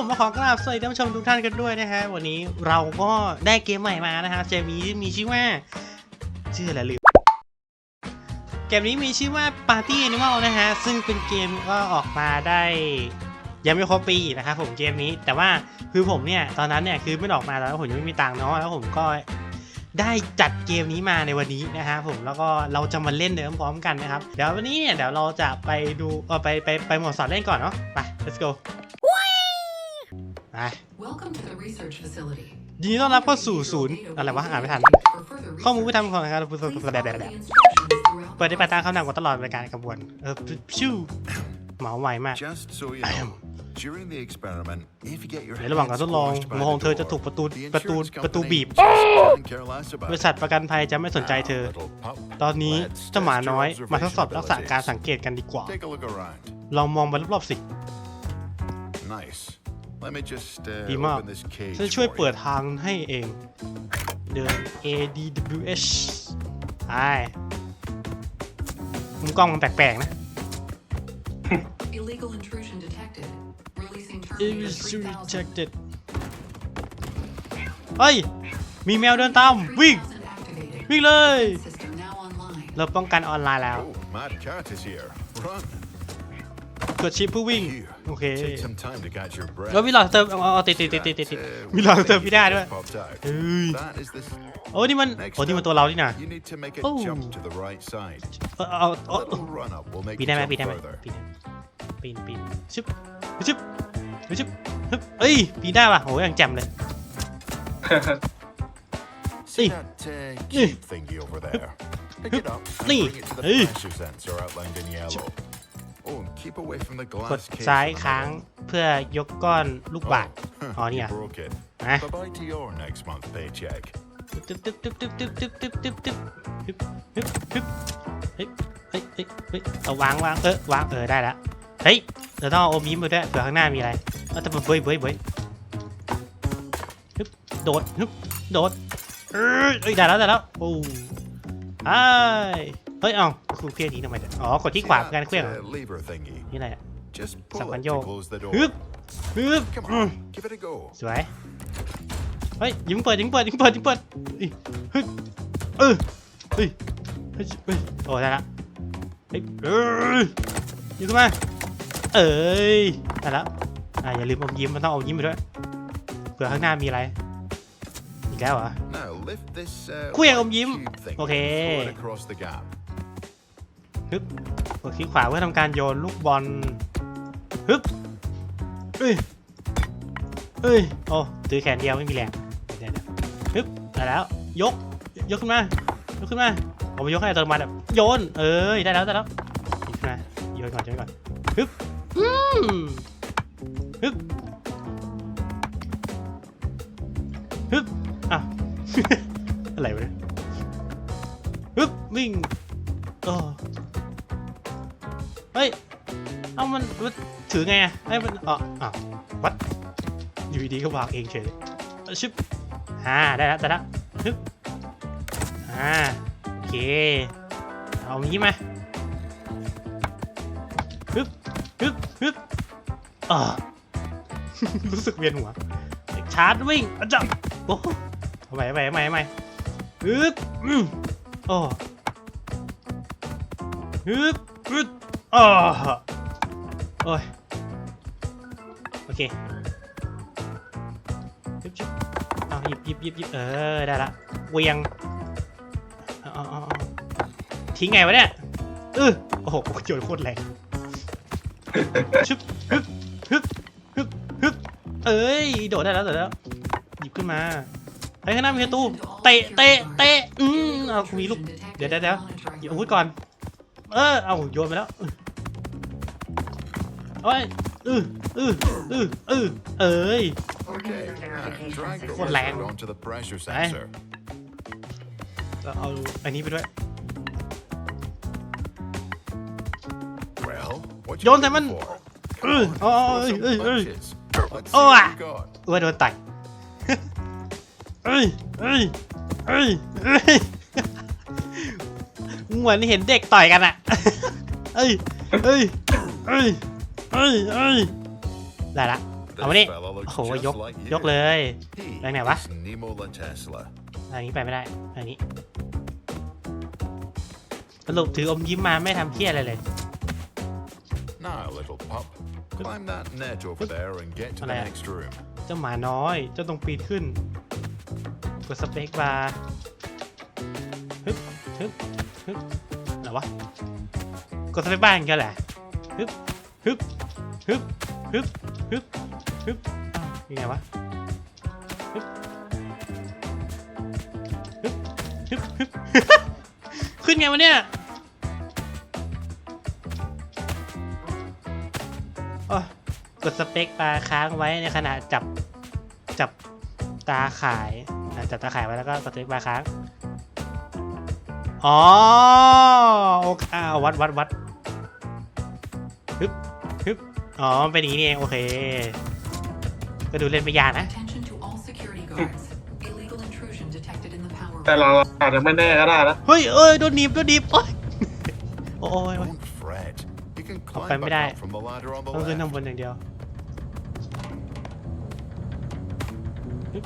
มมาขอกราบสวัสดีท่านผู้ชมทุกท่านกันด้วยนะฮะ วันนี้เราก็ได้เกมใหม่มานะฮะเกมนี้มีชื่อว่า ชื่ออะไรลืม เกมนี้มีชื่อว่า Party Animal นะฮะ ซึ่งเป็นเกมก็ออกมาได้ ยังไม่ครบปีนะครับผมเกมนี้ แต่ว่าคือผมเนี่ย ตอนนั้นเนี่ย คือไม่ออกมาแล้วผมยังไม่มีตังค์เนาะแล้วผมก็ได้จัดเกมนี้มาในวันนี้นะฮะผมแล้วก็เราจะมาเล่นเดิมพร้อมกันนะครับ เดี๋ยววันนี้เนี่ยเดี๋ยวเราจะไปดูเออไปไปไปหมดสอนเล่นก่อนเนาะไป let's go ไป Welcome to the research facility. ยินดีต้อนรับเข้าสู่ศูนย์อะไรวะอ่านไม่ทัน For further ข้อมูล research, วิธีทำของนะครับ please แบบ follow แบบ the แบบ instructions throughout เปิดได้ the ไปตามคำนำของตลอดในการกระบวนเออชิวเหมาไวมาก Just so you know, during the experiment, if you get your ในระหว่างการทดลอง squashed by หัวของ the เธอจะ door, ถูกประตู the ประตู insurance ประตู company บีบ just couldn't care less about บริษัทประกันภัยจะไม่สนใจเธอ Now, little pup, ตอนนี้ let's เจ้าหมา test น้อย your มาทดสอบ observation ลักษณะการ abilities. สังเกตกันดีกว่า Take a look around. ลองมองไปรอบๆสิ Nice. Let me just uh, ดีมาก open this cage ฉันช่วย for เปิด you. ทางให้เอง เดิน A D W H ไอ้มุมกล้องมันแปลกๆนะ illegal intrusion detected. Releasing It Terminator was 3000. rejected เฮ้ย มีแมวเดินตาม วิ่ง 3000 activated. วิ่งเลย System now online. เราป้องกันออนไลน์แล้ว Oh, Mad Cat is here. Run. กดชิปเพื่อวิ่ง Phew. โอเค Take some time to catch your breath. แล้วมีหลอดเติมเอาเอาติดติดติดติดติดติด That, uh, มีหลอดเติมพี่ได้ด้วย just popped out. เฮ้ย That is the s- โอ้นี่มันโอ้นี่มันตัวเรานี่นะ You need to make it Oh. jump to the right side. เออเอาเอา A little run up will make ปีน you ได้ไหม jump ปีนได้ไหม further. ปีนได้ปีนปีนชึบชึบชึบฮึบเอ้ยปีนได้ป่ะโหยังแจ่มเลย See Hey. that uh, cube thingy over there? Pick it up and Hey. bring it to the Hey. pressure sensor outlined in yellow. กด glass case. ซ้าย on the ค้าง middle. เพื่อยกก้อนลูกบาศก์ huh, อ๋อเนี่ย you broke it. นะ Bye bye to your next month paycheck. ตึ๊บตึ๊บตึ๊บตึ๊บตึ๊บตึ๊บตึ๊บตึ๊บตึ๊บฮึบฮึบฮึบเฮ้ยเฮ้ยเฮ้ยเฮ้ยเอาวางวางเออวางเออได้แล้วเฮ้ยเราต้องเอาอมยิ้มไปด้วยเผื่อข้างหน้ามีอะไรเอาแต่เบ้ยเบ้ยเบ้ยฮึบโดดฮึบโดดเอ้ยเอ้ยได้แล้วได้แล้วโอ้ไอ้าย เฮ้ยเอ้าคุณเคลื่อนนี้ทำไมเนี่ยอ๋อกดที่ See ขวา that, การเคลื่อนเหรอ uh, lever thingy? นี่อะไรอะ Just สับ pull คัน it โย to ก close the ฮึบ door. ฮึบ Come อืม on, give it a go. สวยเฮ้ยยิงเปิดยิงเปิดยิงเปิดยิงเปิดเฮ้ยเฮ้ยเออเฮ้ยเฮ้ยเฮ้ยโอ้ได้ละเฮ้ยเอ้ยยิงขึ้นมาเอ้ยได้ละอ่าอย่าลืมอมยิ้มมันต้องอมยิ้มไปด้วยเผื่อข้างหน้ามีอะไรอีกแล้วเหรอ Now lift this uh, เครื่องอม white ยิ้ม cube thing โอเค ฮึบกดคลิกขวาเพื่อทำการโยนลูกบอลฮึบเอ้ยเอ้ยโอ้ถือแขนเดียวไม่มีแรงฮึบได้แล้ว ยก ยกขึ้นมา ยกขึ้นมาผมไปยกให้อัตโนมัติแบบโยน เอ้ย ได้แล้ว ได้แล้วยกขึ้นมาโยนก่อนโยนก่อนฮึบอืมฮึบฮึบอะอะไรวะเนี่ยฮึบวิ่งโอ้ เฮ้ย เอ้ามันมันถือไงอะไอ้ยมันอ๋ออ้าววัดอยู่ดีๆก็วางเองเฉยเอ้ยชึบอ่าได้แล้วได้แล้วฮึบอ่าโอเค เอาอย่างนี้มาฮึบฮึบฮึบอ่ารู้สึกเวียนหัว ชาร์จวิ่งอะจับโอ้โหเอาใหม่เอาใหม่เอาใหม่เอาใหม่ฮึบอืมโอ้ฮึบฮึบ อ่าโอ้ย โอเคยิบยิบเอาหยิบหยิบหยิบหยิบเออ ได้ละเวียงเอาเอาเอาเอาทิ้งไงวะเนี่ยเออโอ้โหโยนโคตรแรงชึบฮึบฮึบฮึบฮึบเอ้ย โดดได้แล้วโดดได้แล้ว หยิบขึ้นมาไอ้ยข้างหน้ามีประตูเตะ เตะ เตะ อืมเอามีลูก เดี๋ยวเดี๋ยวเดี๋ยวหยิบอาวุธก่อน เออ เอาโยนไปแล้ว เอ้ยเออเออเออเออเอ้ย Okay, now drag the Con làng. wizard onto the pressure Đấy. sensor. แล้วเอาอันนี้ไปด้วย Well, what Dồn you thầy waiting Minh. for? Ừ, Come on, ôi, throw some ôi, ôi. punches. Let's see Ô what à. you got. เออโดนต่อยเอ้ยเอ้ยเอ้ยเอ้ยเหมือนเห็นเด็กต่อยกันอะเอ้ยเอ้ยเอ้ย เอ้ยเอ้ยได้ละ เอามานี่ This fella โอ้ looks โหยก just like ยก you. เลย He ไปไหนวะ is Nemo Tesla. ทางนี้ไปไม่ได้ทางนี้สรุปถืออมยิ้มมาไม่ทำเพี้ยอะไรเลย Now, little pup, climb that net over there and get to the Alright. next room. เจ้าหมาน้อย เจ้าต้องปีนขึ้น กดสเปคบาร์ฮึบฮึบฮึบอะไรวะ กดสเปคบาร์อย่างเดียวแหละฮึบฮึบ ฮึบฮึบฮึบฮึบยังไงวะฮึบฮึบฮึบฮึบขึ้นไงวะเนี่ยโอ้กดสเปคบาค้างไว้ในขณะจับจับตาขายจับตาขายไว้แล้วก็กดสเปคบาค้าง อ๋อโอเควัดวัดวัด อ๋อมันเป็นอย่างนี้นี่เอง โอเค ก็ดูเล่นไม่ยากนะ Attention to all security guards. Illegal intrusion detected in the power แต่เราอาจจะไม่แน่ก็ได้นะเฮ้ย เอ้ย โดนหนีบ โดนหนีบ โอ้ย โอ้ยโอ้ย Don't fret. You can Không climb phải mới back đây. up from the ladder on the ต้องขึ้น left. ข้างบนอย่างเดียวฮึบ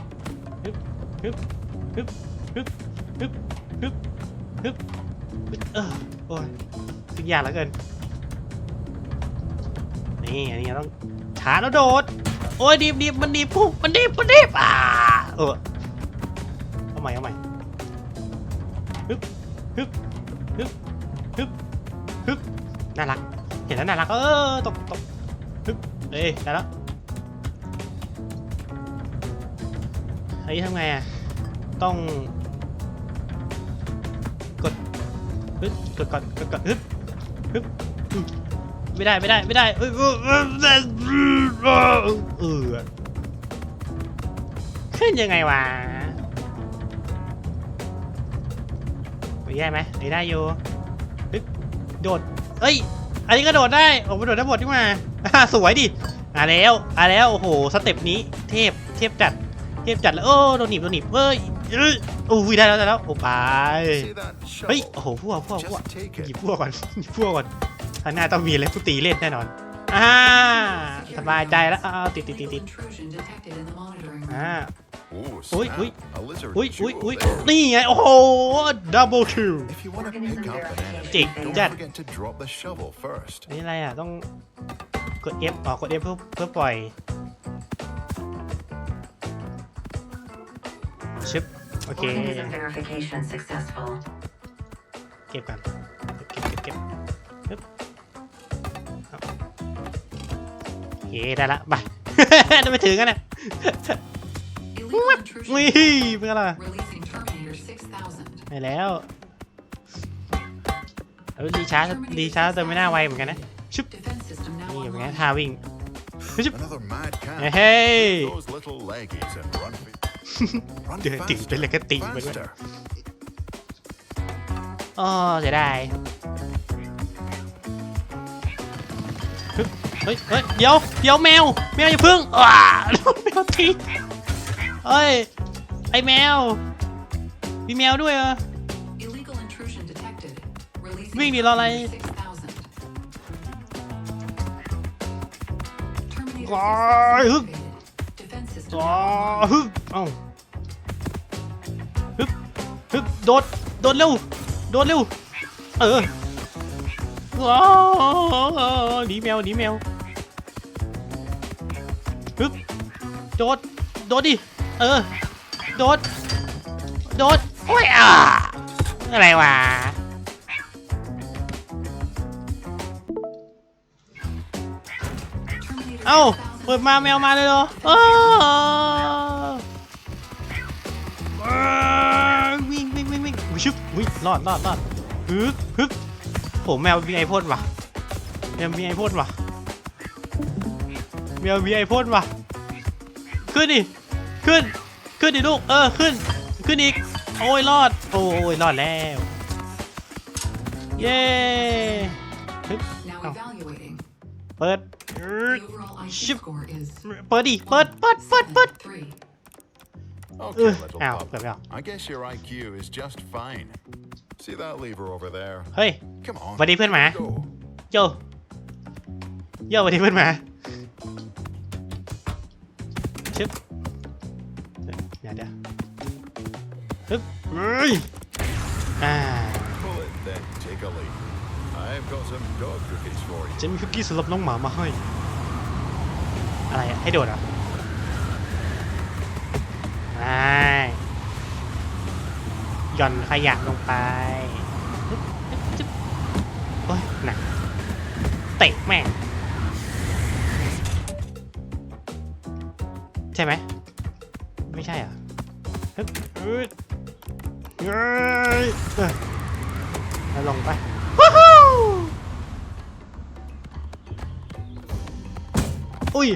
ฮึบฮึบฮึบฮึบฮึบฮึบฮึบเออโอ้ยขึ้นยากเหลือเกิน นี่อันนี้ต้องช้าแล้วโดด โอ้ยดีบดีบมันดีบปุ๊บมันดีบมันดีบอ่าเออเอาใหม่เอาใหม่ฮึบฮึบฮึบฮึบฮึบน่ารัก เห็นแล้วน่ารัก เออตกตกฮึบเอ้ยได้แล้วเฮ้ยทำไงอะ ต้อง กดฮึบกดก่อนกดก่อนฮึบฮึบ ไม่ได้ไม่ได้ไม่ได้เออเออเออเออเออขึ้นยังไงวะไปแย่ไหมไม่ได้อยู่โดดเอ้ย อันนี้ก็โดดได้โอ้โหโดดได้หมดที่มาสวยดิอ่าแล้วอ่าแล้วโอ้โหสเต็ปนี้เทพเทพจัดเทพจัดแล้วโอ้โดนหนีบโดนหนีบเอ้ยอ้ยโอ้ยได้แล้วได้แล้วโอ้ไปเฮ้ยโอ้โหพวกพวกพวกหยิบพวกก่อนหยิบพวกก่อน ข้างหน้าต้องมีอะไรกูตีเล่นแน่นอน อ่า สบายใจแล้วอ้าวติดติดติด Illegal ติด intrusion detected in the monitoring room. อ่า Oh, Ui, snap. ui. A lizard อุ้ยอุ้ย jewel อุ้ย there. นี่ไง โอ้โหดับเบิลคิว If you want to pick up an enemy, Chị, don't chặt. forget to drop the shovel first. อันนี้อะไรอะ ต้องกด F อ๋อกด F เพื่อเพื่อปล่อยชึบโอเค Organism verification successful. เก็บกัน เคได้ละไปได้ไปถึงกันนะ Illegal intrusion วิ่ detected. เป็นอะไร Releasing Terminator 6000. ไปแล้วเออดีชาร์จดีชาร์จเติมไม่น่าไวเหมือนกันนะชึบ Defense system now นี่เป็นไง online. ท่าวิ่งชึบ Another mad cat. Hey. Take Those little leggies and run. run เดี๋ยวติ่งเป็นอะไรก็ติ่งไปด้วย faster. อ๋อเสียดาย เฮ้ยเฮ้ยเดี๋ยวเดี๋ยวแมว แมวอย่าพึ่งอ้าโดนแมวทีเอ้ย ไอแมว มีแมวด้วยเหรอ Illegal intrusion detected. Releasing วิ่งดิรออะไร Terminator 6000. Terminator ว้าย6000ฮึบ activated. Defense system อ๋อ now online. ฮึบเอ้าฮึบฮึบโดด โดดเร็ว โดดเร็ว เออว้าว หนีแมวหนีแมวฮึบโดด โดดดิ เออ โดด โดด โอ้ยอะอะไรวะ เอ้า เปิดมาแมวมาเลยเหรออ้าวอ้าววิ่งวิ่งวิ่งวิ่งอุ๊ยชึบวิ่งรอดรอดรอดฮึบฮึบ ผมแมวมีไอพ่นว่ะแมวมีไอพ่นว่ะแมวมีไอพ่นว่ะ ขึ้นดิ ขึ้น ขึ้นดิลูก เออ ขึ้น ขึ้นอีก โอ้ยรอด โอ้ยรอดแล้ว เย้ Now Oh. evaluating. เปิด The overall IQ Ship. score is เปิดดิ เปิด เปิด เปิด เปิด three. Okay, Ugh. little Ow, pup. got me off. I guess your IQ is just fine. See that lever over there? เฮ้ย Come on. สวัสดีเพื่อนหมา Go. โยโยสวัสดีเพื่อนหมาชึบเดี๋ยวเดี๋ยวฮึบเฮ้ยอ่า Pull it then, take a leak. I've got some dog cookies for you. จะมีคุกกี้สำหรับน้องหมามาให้ อะไรอะให้โดดเหรอะไม่ห ย่อนขยะลงไปฮึบฮึบจึ๊บโอ้ยหนักเตะแม่งใช่ไหม ไม่ใช่เหรอะฮึฮึบเฮ้ยเอ้ยแล้วลงไปวู้ฮู้อุ้ย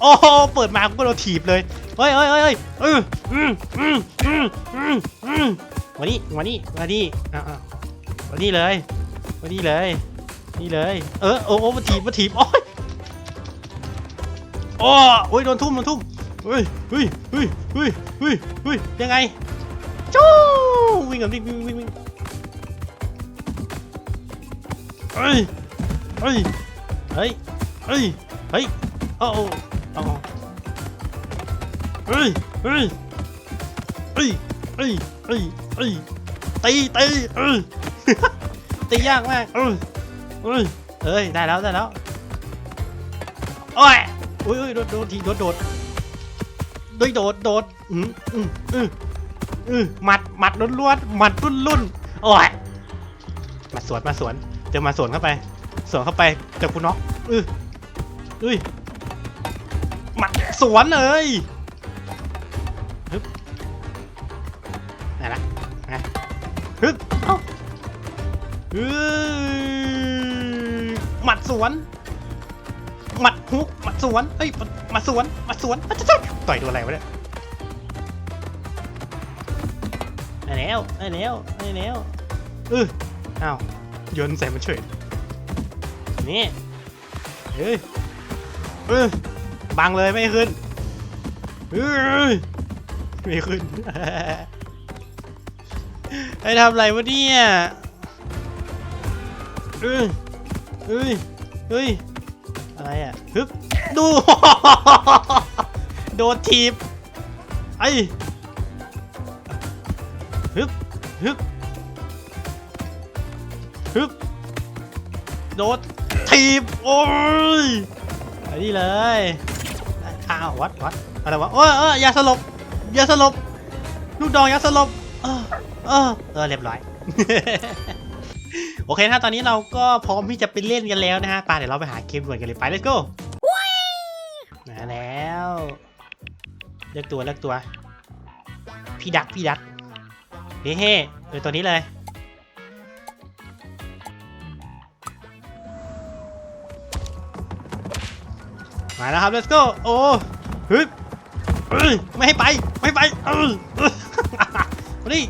โอ้โหเปิดมากูก็โดนถีบเลยเฮ้ยเฮ้ยเฮ้ยเฮ้ยอืมอืมอืมอืมอืมอืมมานี่มานี่มานี่อะอะมานี่เลยมานี่เลย นี่เลย เออโอ้โอ้มาถีบมาถีบโอ้ยโอ้โอ้ยโดนทุ่มโดนทุ่มเฮ้ยเฮ้ยเฮ้ยเฮ้ยเฮ้ยเฮ้ยยังไงจู้วิ่งกันวิ่งวิ่งวิ่งวิ่งเฮ้ยเฮ้ยเฮ้ยเฮ้ยเฮ้ยโอ้ โอ้โอ้เฮ้ยเฮ้ยเฮ้ยเฮ้ยเฮ้ยเฮ้ยตีตีเออตียากมากเออเอ้ยเอ้ยได้แล้วได้แล้วโอ้ยอุ้ยอุ้ยโดดโดดทีโดดโดดโดยโดดโดดอืมอืมอืมอืมหมัดหมัดล้วนล้วนหมัดรุ่นรุ่นโอ้ยมาสวนมาสวนเจอมาสวนเข้าไปสวนเข้าไปเจอคุณน็อกอืออุ้ยหมัด สวนเลยฮึบไหนละไงฮึบเอ้าฮึบหมัดสวน หมัดฮุกหมัดสวนเอ้ยหมัดหมัดสวนหมัดสวนอะจ๊ะจ๊ะต่อยโดนอะไรวะเนี่ยได้แล้วได้แล้วได้แล้วเอออ้าวโยนใส่มันเฉยนี่เฮ้ยเออ บังเลยไม่ขึ้นไม่ขึ้นไอ้ทำอะไรวะเนี่ยเอ้ยเฮ้ยเฮ้ยอะไรอะฮึบดูโดนทีบไอ้ฮึบฮึบฮึบโดนทีบโอ้ยไอ้นี่เลย อ้าววัดวัดอะไรวะโอ้ยเออยาสลบยาสลบลูกดองยาสลบเออเออเออเรียบร้อยโอเคนะตอนนี้เราก็พร้อมที่จะไปเล่นกันแล้วนะฮะไปเดี๋ยวเราไปหาเกมด่วนกันเลยไป let's go มาแล้วเลือกตัวเลือกตัว พี่ดักพี่ดักเฮ้เฮ้เออตัวนี้เลย มาแล้วครับ let's go โอ้ฮึบเอ้ยไม่ให้ไป ไม่ไปเออเออมาดิ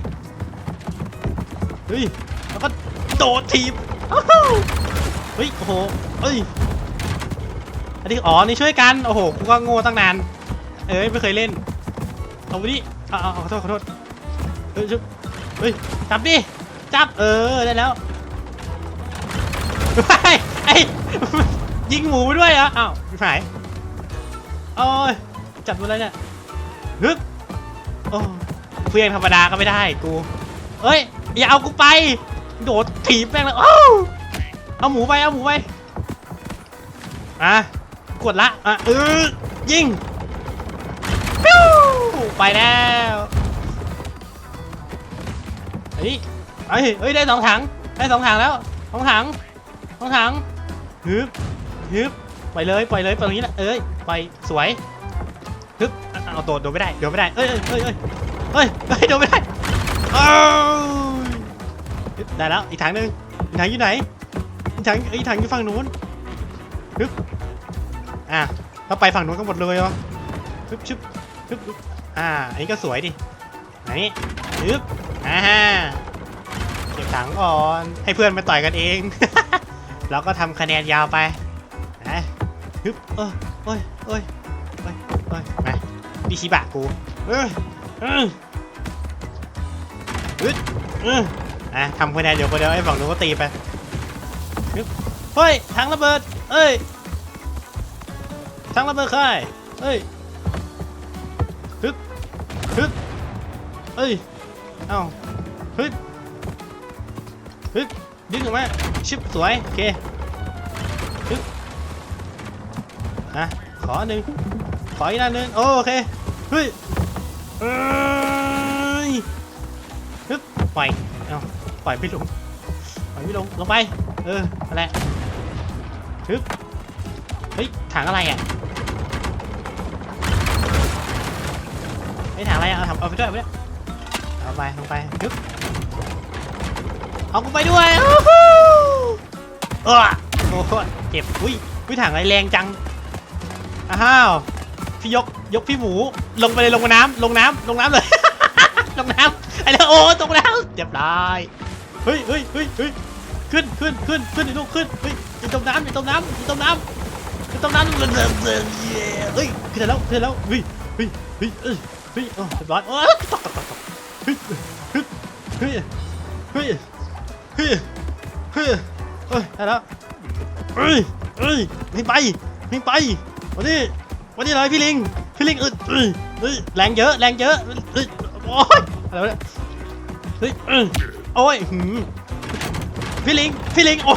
เฮ้ย แล้วก็โดดทีบเฮ้ย โอ้โหเอ้ย อันนี้อ๋อ นี่ช่วยกัน โอ้โห กูก็โง่ตั้งนาน เอ้ย ไม่เคยเล่น เอาไปดิเอาเอาเอาขอโทษ ขอโทษ เฮ้ยชุบเฮ้ย จับดิ จับ เออ ได้แล้วไอ้ไอ้ยิงหมูไปด้วยเหรออ้าวหาย โอ้ยจับตัวอะไรเนี่ยฮึบโอ้เพียงธรรมดาก็ไม่ได้กูเฮ้ยอย่าเอากูไป โดดถีบแม่งเลยอ้เอาหมูไปเอาหมูไปอะกดละอะเออยิงปิ้วไปแล้วเฮ้ยเฮ้ยเฮ้ยได้สองถังได้สองถังแล้วสองถังสองถังฮึบฮึบ ไปเลยปล่อยเลยปล่อยตรงนี้แหละเอ้ยไปสวยฮึบเอาตัวโดนไม่ได้โดนไม่ได้เอ้ยเอ้ยเอ้ยเอ้ยเอ้ยเอ้ยโดนไม่ได้เอ้ได้แล้วอีกถังหนึ่งอีกถังอยู่ไหนอีกถังอีกถังอยู่ฝั่งนู้นฮึบอะเราไปฝั่งนู้นกันหมดเลยเหรอฮึบชึบฮึบอ่าอันนี้ก็สวยดิอันนี้ฮึบอ่าเก็บถังก่อนให้เพื่อนมาต่อยกันเอง เราก็ทำคะแนนยาวไป ฮึบเอ้ยเอ้ยเอ้ยเอ้ยเอ้ยมาดิชิบะกูเอ้ยเอ้ยฮึดเอ้ยอะทำคะแนนเดี๋ยวคนเดียวไอ้ฝั่งนู้นก็ตีไปฮึบเฮ้ยถังระเบิดเอ้ยถังระเบิดใครเอ้ยฮึบเอ้ยเอ้าฮึบฮึบดึงออกมาชิบสวยโอเค อะขอหนึ่งขออีกอันหนึ่งโอเคเฮ้ยเอ้ยฮึบปล่อยเอาปล่อยไม่ลงปล่อยไม่ลงลงไปเออนั่นแหละฮึบเฮ้ยถังอะไรอะไอ้ยถังอะไรอะเอาเอาไปด้วยเอาไปด้วยเอาไปลงไปฮึบเอากูไปด้วยโอ้โหเออโอ้โหเจ็บอุ้ยอุ้ยถังอะไรแรงจัง อ้าวพี่ยกยกพี่หมูลงไปเลยลงน้ำลงน้ำลงน้ำเลย ลงน้ำไอ้เรื่องโอ้ตกน้ำเจ็บได้เฮ้ยเฮ้ยเฮ้ยเฮ้ยขึ้นขึ้นขึ้นขึ้นไอ้ลูกขึ้นเฮ้ยอย่าจมน้ำอย่าจมน้ำอย่าจมน้ำอย่าจมน้ำเดินเดินเดินเย้เฮ้ยขึ้นได้แล้วขึ้นได้แล้วเฮ้ยเฮ้ยเฮ้ยเอ้ยเฮ้ยโอ้เรียบร้อยโอ้ยตกตกตกตกเฮ้ยเฮ้ยเฮ้ยเฮ้ยเฮ้ยเฮ้ยเฮ้ยได้แล้วเฮ้ยเฮ้ยไม่ไปไม่ไป วันนี้วันนี้เลยพี่ลิง พี่ลิงออเฮ้ยเฮ้ยแรงเยอะ แรงเยอะเฮ้ยโอ้ยอะไรวะเนี่ยเฮ้ยเออโอ้ยหืมพี่ลิง พี่ลิง โอ้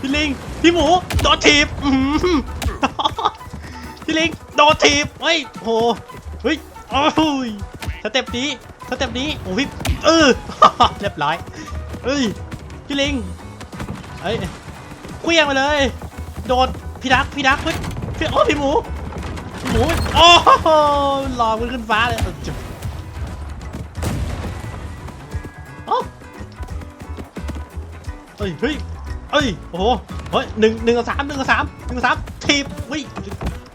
พี่ลิง พี่หมู โดนถีบอื้อหือพี่ลิง โดนถีบเฮ้ยโห เฮ้ย โอ้ยสเต็ปนี้สเต็ปนี้ โอ้พี่เออเรียบร้อยเฮ้ย พี่ลิงเฮ้ยเคลี้ยงไปเลย โดด พี่ดักพี่ดักพี่พี่โอ้พี่หมูพี่หมูโอ้โหล่อมันขึ้นฟ้าเลยจุ๊บโอ้เฮ้ยเฮ้ยเอ้ยโอ้โหเฮ้ยหนึ่งหนึ่งกับสามหนึ่งกับสามหนึ่งกับสามทีบเฮ้ย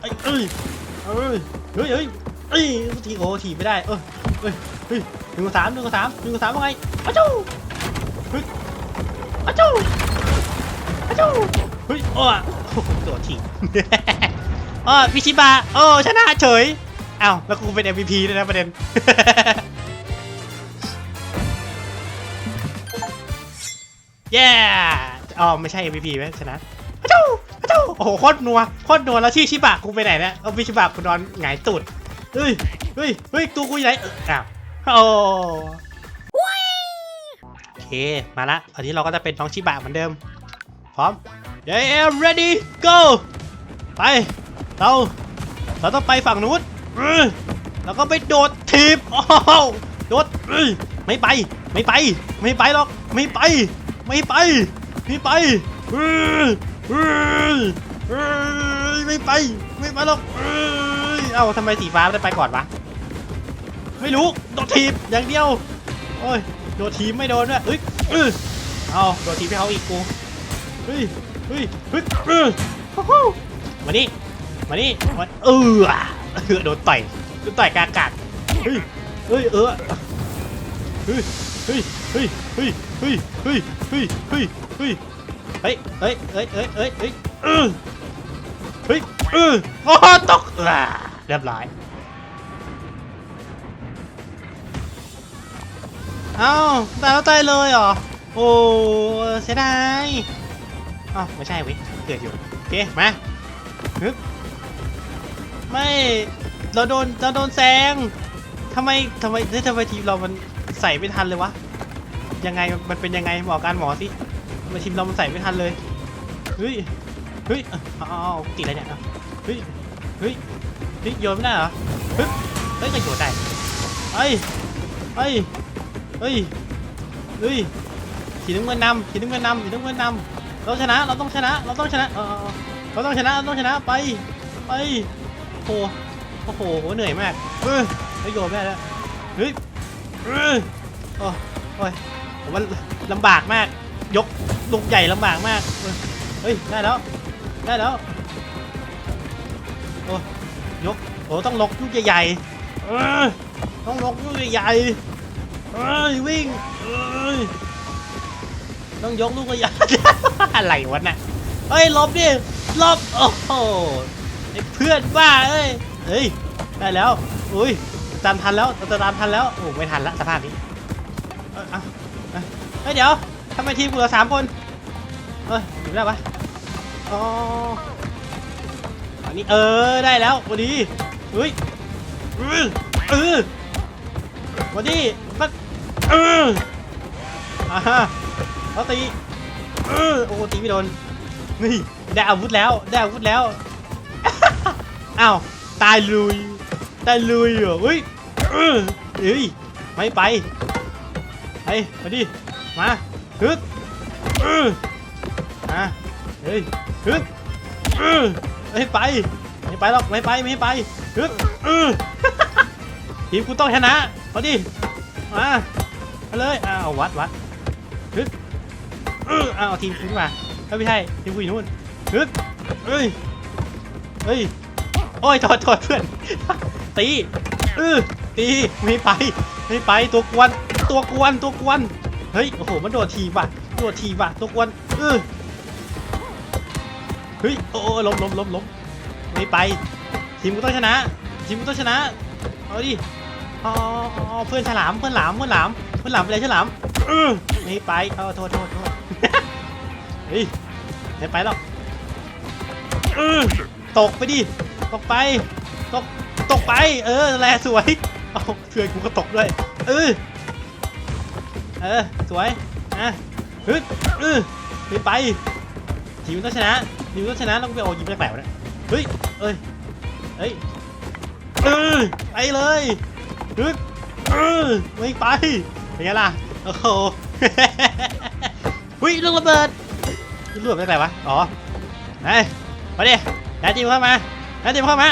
เอ้ยเอ้ยเอ้ยเฮ้ยเฮ้ยเอ้ยทีโอ้ทีบไม่ได้เออเฮ้ยเฮ้ยหนึ่งกับสามหนึ่งกับสามหนึ่งกับสามว่าไงอ้าจู้เฮ้ยอ้าจู้อ้าจู้เฮ้ยโอ้อ โอ้โหโดดทีบอ๋อวิชิบะโอ้ชนะเฉยอ้าวแล้วกูเป็น MVP ด้วยนะประเด็น เย้อ๋อไม่ใช่ MVP ไหมชนะพระเจ้าพระเจ้าโอ้โหโคตรนัวโคตรนัวแล้วชื่อชิบะกูไปไหนเนี่ยเอาวิชิบะกูนอนหงายตูดเฮ้ยเฮ้ยเฮ้ยตัวกูอยู่ไหนเอออ้าวโอ้โอเคมาละตอนนี้เราก็จะเป็นน้องชิบะเหมือนเดิม พร้อม Yeah ready go ไป เรา เราต้องไปฝั่งนู้นแล้วก็ไปโดดทีบโอ้โหโดดไม่ไป ไม่ไป ไม่ไปหรอก ไม่ไป ไม่ไป ไม่ไปไม่ไป ไม่ไปหรอกเอ้าทำไมสีฟ้าไม่ได้ไปก่อนวะ ไม่รู้ โดดทีบอย่างเดียว โอ้ย โดดทีบไม่โดนด้วยเอ้ยเออเอาโดดทีบให้เขาอีกกู เฮ้ยเฮ้ยเฮ้ยเออฮู้ฮู้มานี่มานี่มาเออเออโดนต่อยโดนต่อยกากากเฮ้ยเฮ้ยเออเฮ้ยเฮ้ยเฮ้ยเฮ้ยเฮ้ยเฮ้ยเฮ้ยเฮ้ยเฮ้ยเฮ้ยเฮ้ยเฮ้ยเฮ้ยเฮ้ยเฮ้ยเออเฮ้ยเออโอ้ตกอ่าเรียบร้อยเอ้าตายแล้วตายเลยเหรอโอ้เสียดาย อ้าวไม่ใช่เว้ยเกิดอยู่โอเคมาฮึบไม่เราโดนเราโดนแซงทำไมทำไมเฮ้ทำไมทีมเรามันใส่ไม่ทันเลยวะยังไงมันเป็นยังไงบอกการหมอสิทำไมทีมเรามันใส่ไม่ทันเลยเฮ้ยเฮ้ยอาเอาเอาติดอะไรเนี่ยเฮ้ยเฮ้ยเฮ้ยโยนไม่ได้เหรอเฮ้ยเฮ้ยก็โยนได้เฮ้ยเฮ้ยเฮ้ยเฮ้ยสีน้ำเงินนำสีน้ำเงินนำสีน้ำเงินนำ เราชนะเราต้องชนะเราต้องชนะเออเราต้องชนะเราต้องชนะไปไปโอ้โหโอ้โหเหนื่อยมากเออไม่โยนไม่แล้วเฮ้ยเออโอ้โอ้ยผมว่าลำบากมาก ยกลูกใหญ่ลำบากมากเฮ้ยได้แล้วได้แล้วโอ้ยกโอ้ต้องลกลูกใหญ่ๆต้องลกลูกใหญ่ๆเอ้ยวิ่งเอ้ย ต้องยกลูกใหญ่อะไรวะน่ะเฮ้ยลบดิลบโอ้โหไอ้เพื่อนบ้าเอ้ยเฮ้ยได้แล้วอุ้ยตามทันแล้วจะตามทันแล้วโอ้ไม่ทันละสภาพนี้เอ้ยเอาเอาเฮ้ยเดี๋ยวทำไมทีมกูเหลือสามคนเอ้ยอยู่ได้ปะอ๋ออันนี้เออได้แล้วพอดีเฮ้ยเฮ้ยเออมาดิมันเอออ่าฮะ เขาตีเออโอ้ตีไม่โดนนี่ได้อาวุธแล้วได้อาวุธแล้วอ้าวตายลุยตายลุยเหรอเฮ้ยเฮ้ยไม่ไปไปมาดิมาฮึดเออมาเฮ้ยฮึดเออไม่ไปไม่ไปหรอกไม่ไปไม่ไปฮึดเออทีมกูต้องชนะมาดิมามาเลยอ้าววัดวัด เอออ้าทีมกูนี่มาเอ้ยไม่ใช่ทีมกูอยู่นู่นฮึดเอ้ยเฮ้ยโอ้ยโทษโทษเพื่อน ตีเออตีไม่ไปไม่ไปตัวกวนตัวกวนตัวกวนเฮ้ยโอ้โหมันโดดทีบว่ะโดดทีบว่ะตัวกวนเออเฮ้ยโอ้ล้มล้มล้มล้มไม่ไป ทีมกูต้องชนะ ทีมกูต้องชนะเอาดิอ๋ออ๋อเพื่อนฉลามเพื่อนหลามเพื่อนหลามเพื่อนหลามไปเลยฉลามเออไม่ไปเอาโทษโทษโทษ เฮ้ยไม่ไปหรอกเออตกไปดิ ตกไป ตก ตกไป เออแลสวย เอาเพื่อนกูก็ตกด้วย เออ เออ สวยนะฮึดเออไม่ไป ทีมต้องชนะทีมต้องชนะแล้วก็ไปเอายิงแปลกๆวะเนี่ยเฮ้ย เอ้ย เฮ้ย เออ ไปเลยฮึดเออไม่ไปเป็นไงล่ะ โอ้โห หุ้ยลูกระเบิดลูกระเบิดเป็นไรวะ อ๋อไอ้มาดิย้ายทีมเข้ามาย้ายทีมเข้ามา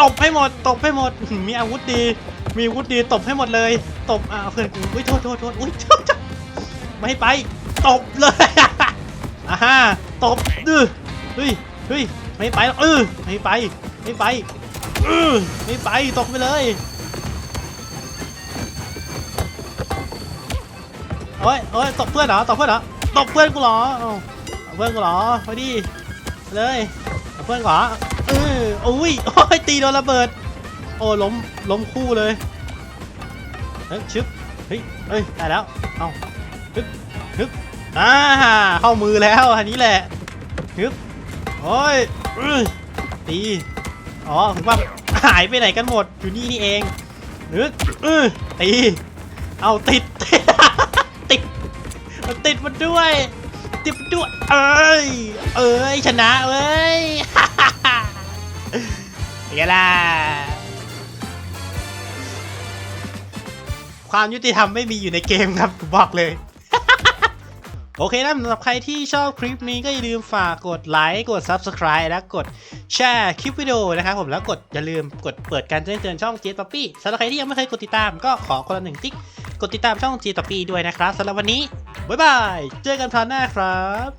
ตบให้หมด ตบให้หมด มีอาวุธดี มีอาวุธดี ตบให้หมดเลย ตบอ่าเพื่อนกูอุ้ยโทษโทษโทษอุ้ยโทษไม่ไป ตบเลยอ่าฮะตบดื้อเฮ้ยเฮ้ย ไม่ไปหรอกเออไม่ไป ไม่ไปเออไม่ไป ตกไปเลยโอ้ยโอ้ยตกเพื่อนเหรอ ตกเพื่อนเหรอ ตกเพื่อนกูเหรอเอาเพื่อนกูเหรอไปดิไปเลยเอาเพื่อนกูเหรอเออโอ้ยโอ้ยตีโดนระเบิด โอ้ล้มล้มคู่เลยเฮ้ยชึบเฮ้ยเฮ้ยได้แล้วเอาฮึบฮึบอ่าเข้ามือแล้วอันนี้แหละฮึบโอ้ยตีอ๋อถึงว่าหายไปไหนกันหมดอยู่นี่นี่เองนึกเออตีเอาติดติด มันติดมันด้วย ติดมันด้วย เอ้ย เอ้ย ชนะเว้ยเป็นไงล่ะความยุติธรรมไม่มีอยู่ในเกมครับผมบอกเลย โอเคนะสำหรับใครที่ชอบคลิปนี้ก็อย่าลืมฝากกดไลค์กด Subscribe และกดแชร์คลิปวิดีโอนะครับผมแล้วกดอย่าลืมกดเปิดการแจ้งเตือนช่อง j ป๊อปปี้สำหรับใครที่ยังไม่เคยกดติดตามก็ขอคนละหนึ่งติ๊ก กดติดตามช่อง j ป๊อปปี้ด้วยนะครับสำหรับวันนี้ บ๊ายบาย เจอกันคราวหน้าครับ